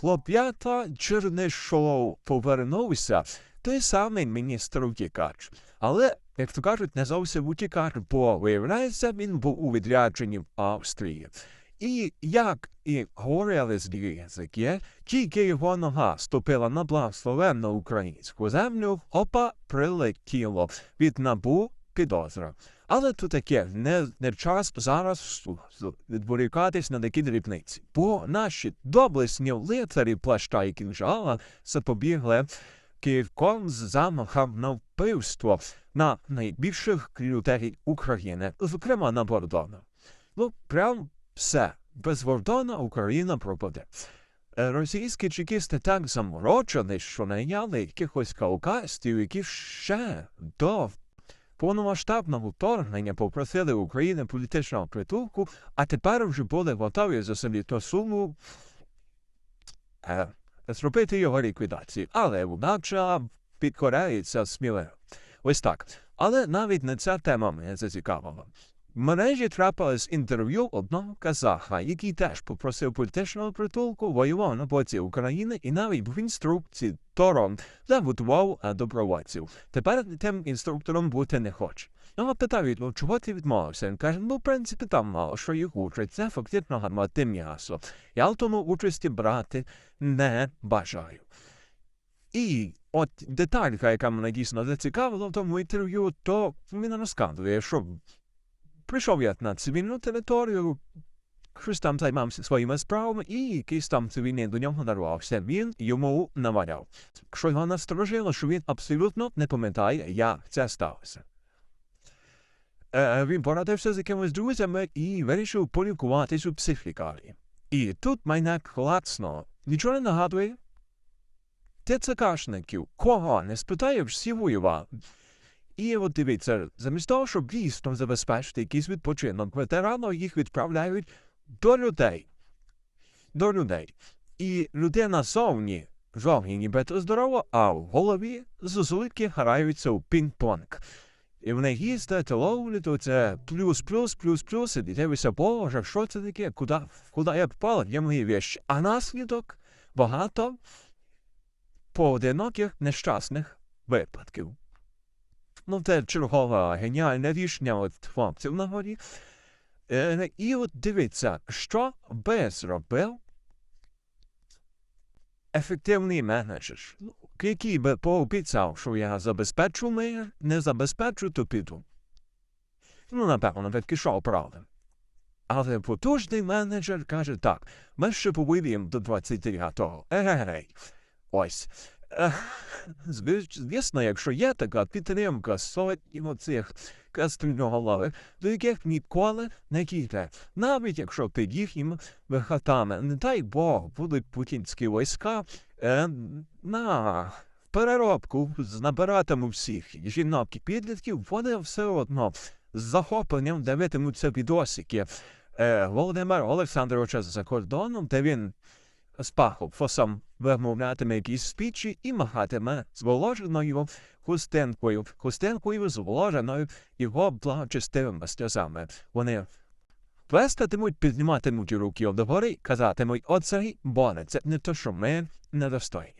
Хлоп'ята Чернишов повернувся, той самий міністр утікач. Але, як то кажуть, не зовсім утікач, бо, виявляється, він був у відрядженні в Австрії. І як і говорили з язики, тільки його нога ступила на благословенну українську землю, опа, прилетіло від набу підозра. Але то таке, не, не час зараз відволікатись на такі дрібниці. Бо наші доблесні лицарі плаща і кінжала запобігли кільком замахам на вбивство на найбільших людей України, зокрема на Бордона. Ну, прям все. Без Бордона Україна пропаде. Російські чекісти так заморочені, що найняли якихось каукастів, які ще до повномасштабного вторгнення попросили України політичного притулку, а тепер вже були готові за собі ту суму е, зробити його ліквідацію. Але удача підкоряється сміливо. Ось так. Але навіть не ця тема мене зацікавила. В мережі трапилось інтерв'ю одного казаха, який теж попросив політичного притулку, воював на боці України і навіть був інструкції Забудував е, добровольців. Тепер тим інструктором бути не хоче. Ну, а питають, ну чого ти відмовився? Він каже, ну, в принципі, там мало що їх учать. Це фактично гармати м'ясо. Я в тому участі брати не бажаю. І от деталька, яка мене дійсно зацікавила в тому інтерв'ю, то він розказує, що прийшов я на цивільну територію, щось там займався своїми справами, і якийсь там цивільний до нього нарвався. Він йому наваляв. Що його насторожило, що він абсолютно не пам'ятає, як це сталося. Е, він порадився з якимись друзями і вирішив полікуватись у психлікарі. І тут мене клацно. Нічого не нагадує? ТЦКшників, кого не спитаєш, всі воювали. І от дивіться, замість того, щоб дійсно забезпечити якийсь відпочинок, ветерано їх відправляють до людей. До людей. І людина зовні, зовні нібито здорова, а в голові зозулики граються у пінг-понг. І в них їздить, ловлять, то це плюс, плюс, плюс, плюс, і дивишся, боже, що це таке, куди, куди я попала, є мої вещі. А наслідок багато поодиноких нещасних випадків. Ну, це чергова геніальне рішення от хлопців на горі. Е, і от дивіться, що би зробив ефективний менеджер, який би пообіцяв, що я забезпечу мир, не забезпечу, то піду. Ну, напевно, відкишав правда. Але потужний менеджер каже так, ми ще повинні до 29-го. Егегей. Ось. Звісно, якщо є така підтримка сотні оцих кастрільноголових, до яких ніколи не кійте, навіть якщо під їхніми хатами, не дай Бог, будуть путінські війська е, на переробку набиратиму всіх жінок і підлітків, вони все одно з захопленням дивитимуться відосики е, Володимира Олександровича за кордоном, де він з пахофосом вимовлятиме якісь спічі і махатиме зволоженою хустинкою, хустинкою зволоженою його благочестивими сльозами. Вони плескатимуть, підніматимуть руки догори, казатимуть, оцей боне, це не то, що ми недостойні.